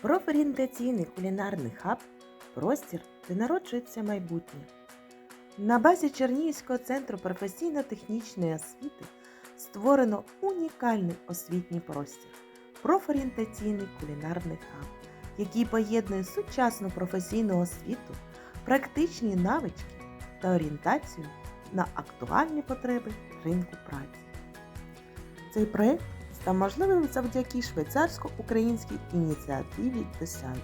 Профорієнтаційний кулінарний хаб простір, де народжується майбутнє. На базі Чернігівського центру професійно-технічної освіти створено унікальний освітній простір профорієнтаційний кулінарний хаб, який поєднує сучасну професійну освіту, практичні навички та орієнтацію на актуальні потреби ринку праці. Цей проект став можливим завдяки швейцарсько-українській ініціативі Десай,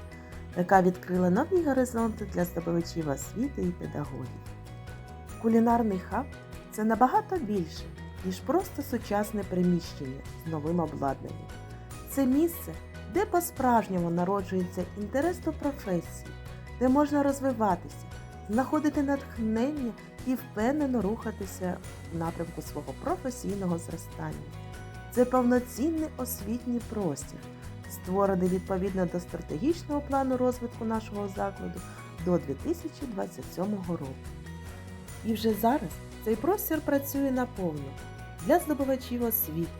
яка відкрила нові горизонти для здобувачів освіти і педагогів. Кулінарний хаб це набагато більше, ніж просто сучасне приміщення з новим обладнанням. Це місце, де по-справжньому народжується інтерес до професії, де можна розвиватися, знаходити натхнення і впевнено рухатися в напрямку свого професійного зростання. Це повноцінний освітній простір, створений відповідно до стратегічного плану розвитку нашого закладу до 2027 року. І вже зараз цей простір працює наповну для здобувачів освіти,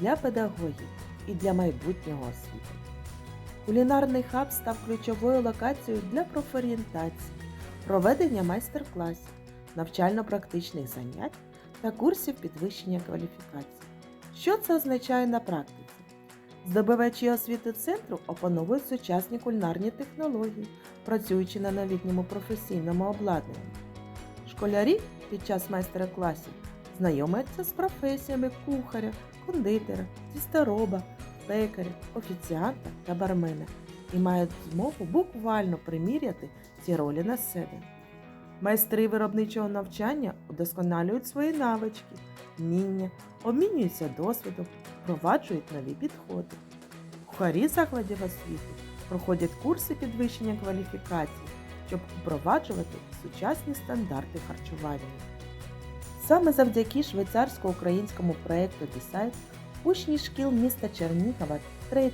для педагогів і для майбутнього освіти. Кулінарний хаб став ключовою локацією для профорієнтації, проведення майстер-класів, навчально-практичних занять та курсів підвищення кваліфікації. Що це означає на практиці? Здобувачі освіти центру опановують сучасні кулінарні технології, працюючи на новітньому професійному обладнанні. Школярі під час майстер-класів знайомляться з професіями кухаря, кондитера, тістороба, пекаря, офіціанта та бармена і мають змогу буквально приміряти ці ролі на себе. Майстри виробничого навчання удосконалюють свої навички, вміння, обмінюються досвідом, впроваджують нові підходи. Кухарі закладів освіти проходять курси підвищення кваліфікації, щоб впроваджувати сучасні стандарти харчування. Саме завдяки швейцарсько-українському проєкту Десайт учні шкіл міста Чернігова 3,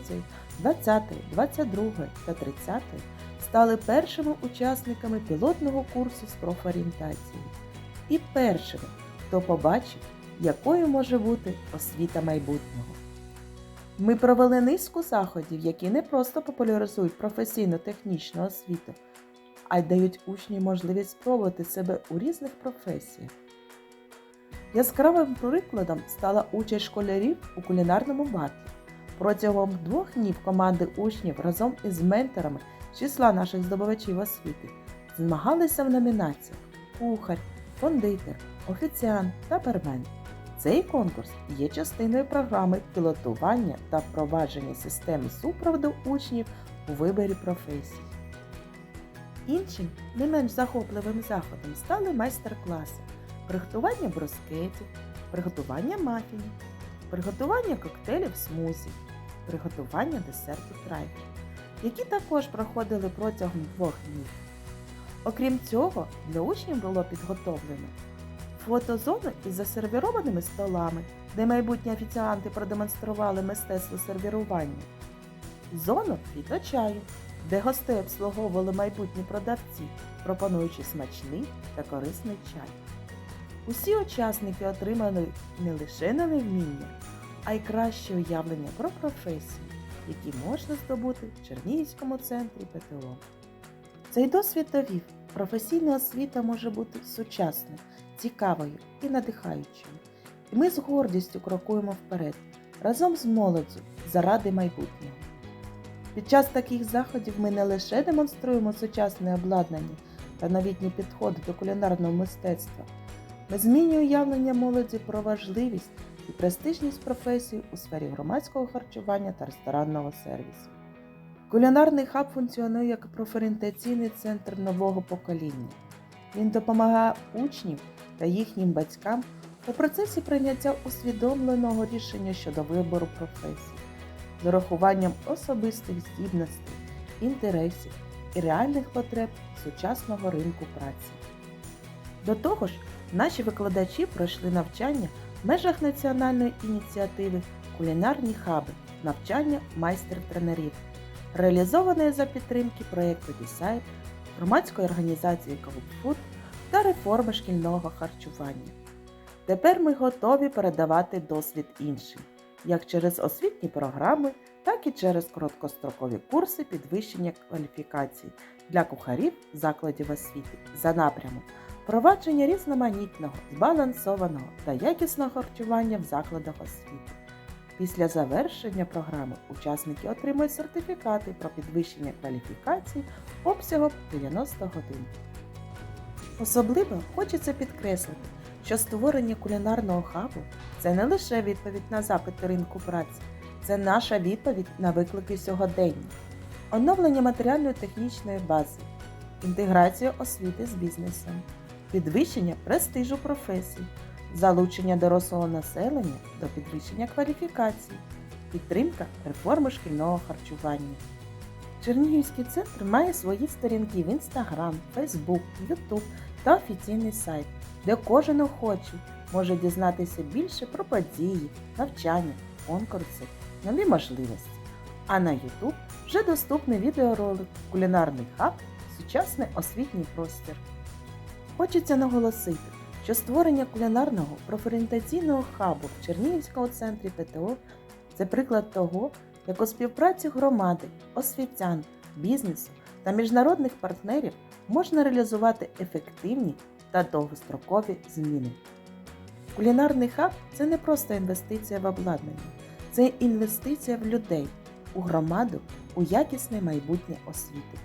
20, 22 та 30 стали першими учасниками пілотного курсу з профорієнтації і першими, хто побачив, якою може бути освіта майбутнього. Ми провели низку заходів, які не просто популяризують професійно-технічну освіту, а й дають учням можливість спробувати себе у різних професіях. Яскравим прикладом стала участь школярів у кулінарному батлі. Протягом двох днів команди учнів разом із менторами числа наших здобувачів освіти змагалися в номінаціях кухар, кондитер, офіціант та бармен. Цей конкурс є частиною програми пілотування та впровадження системи супроводу учнів у виборі професій. Іншим не менш захопливим заходом стали майстер-класи приготування брускетів, приготування мафінів, приготування коктейлів смузі, приготування десерту трайфі, які також проходили протягом двох днів. Окрім цього, для учнів було підготовлено фотозону із засервірованими столами, де майбутні офіціанти продемонстрували мистецтво сервірування, зону фіточаю, де гостей обслуговували майбутні продавці, пропонуючи смачний та корисний чай. Усі учасники отримали не лише нове вміння, а й краще уявлення про професії, які можна здобути в Чернігівському центрі ПТО. Цей досвід довів, професійна освіта може бути сучасною, цікавою і надихаючою. І ми з гордістю крокуємо вперед разом з молоддю заради майбутнього. Під час таких заходів ми не лише демонструємо сучасне обладнання та новітні підходи до кулінарного мистецтва. Ми змінюємо уявлення молоді про важливість і престижність професій у сфері громадського харчування та ресторанного сервісу. Кулінарний хаб функціонує як профорієнтаційний центр нового покоління. Він допомагає учням та їхнім батькам у процесі прийняття усвідомленого рішення щодо вибору професії, з урахуванням особистих здібностей, інтересів і реальних потреб сучасного ринку праці. До того ж, Наші викладачі пройшли навчання в межах національної ініціативи Кулінарні хаби навчання майстер-тренерів, реалізованої за підтримки проєкту Дісайт, громадської організації Food та реформи шкільного харчування. Тепер ми готові передавати досвід іншим, як через освітні програми, так і через короткострокові курси підвищення кваліфікацій для кухарів закладів освіти за напрямом впровадження різноманітного, збалансованого та якісного харчування в закладах освіти. Після завершення програми учасники отримують сертифікати про підвищення кваліфікацій обсягом 90 годин. Особливо хочеться підкреслити, що створення кулінарного хабу це не лише відповідь на запити ринку праці, це наша відповідь на виклики сьогодення, оновлення матеріально-технічної бази, інтеграція освіти з бізнесом, підвищення престижу професій, залучення дорослого населення до підвищення кваліфікацій, підтримка реформи шкільного харчування. Чернігівський центр має свої сторінки в Instagram, Facebook, YouTube та офіційний сайт, де кожен охочий може дізнатися більше про події, навчання, конкурси, нові можливості. А на YouTube вже доступний відеоролик Кулінарний хаб сучасний освітній простір. Хочеться наголосити, що створення кулінарного профорієнтаційного хабу в Чернігівському центрі ПТО це приклад того, як у співпраці громади, освітян, бізнесу та міжнародних партнерів можна реалізувати ефективні та довгострокові зміни. Кулінарний хаб це не просто інвестиція в обладнання, це інвестиція в людей, у громаду, у якісне майбутнє освіти.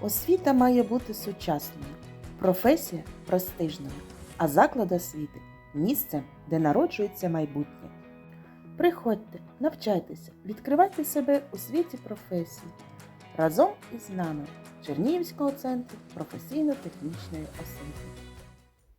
Освіта має бути сучасною, професія престижною, а заклад освіти місце, де народжується майбутнє. Приходьте, навчайтеся, відкривайте себе у світі професій разом із нами Чернігівського центру професійно-технічної освіти.